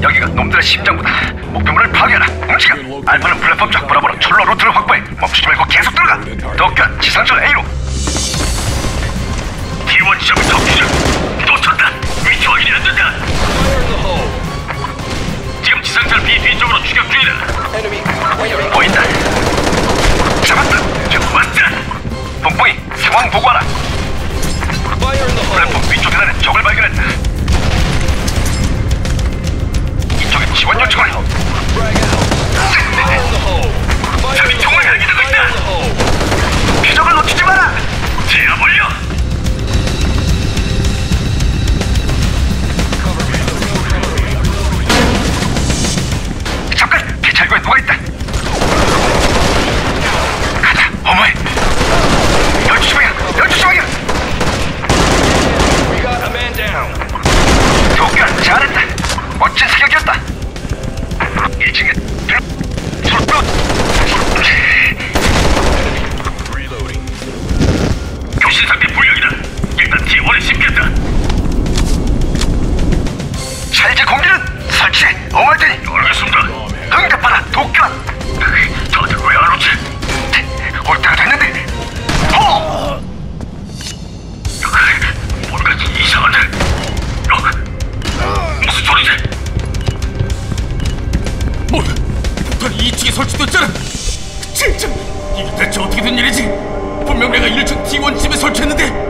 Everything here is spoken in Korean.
놈들의 심장보다 목표물을 파괴하라. 움직여. 알파는 플랫폼 쪽 브라보로 철로 루트를 확보해. 멈추지 말고 계속 들어가. 도쿄 지상철 A로. T1 지점 적 규정 놓쳤다. 위치 확인이 안 된다. 지금 지상철 B 뒤쪽으로 추격 중이다 멋진 사격이었다. 1층에 교신 상태 불량이다. 일단 T1에 심겠다. 찰제 공기는 설치해. 어머니! 알겠습니다 폭탄이 2층에 설치됐잖아. 진짜 이게 대체 어떻게 된 일이지? 분명 내가 1층 T1 집에 설치했는데.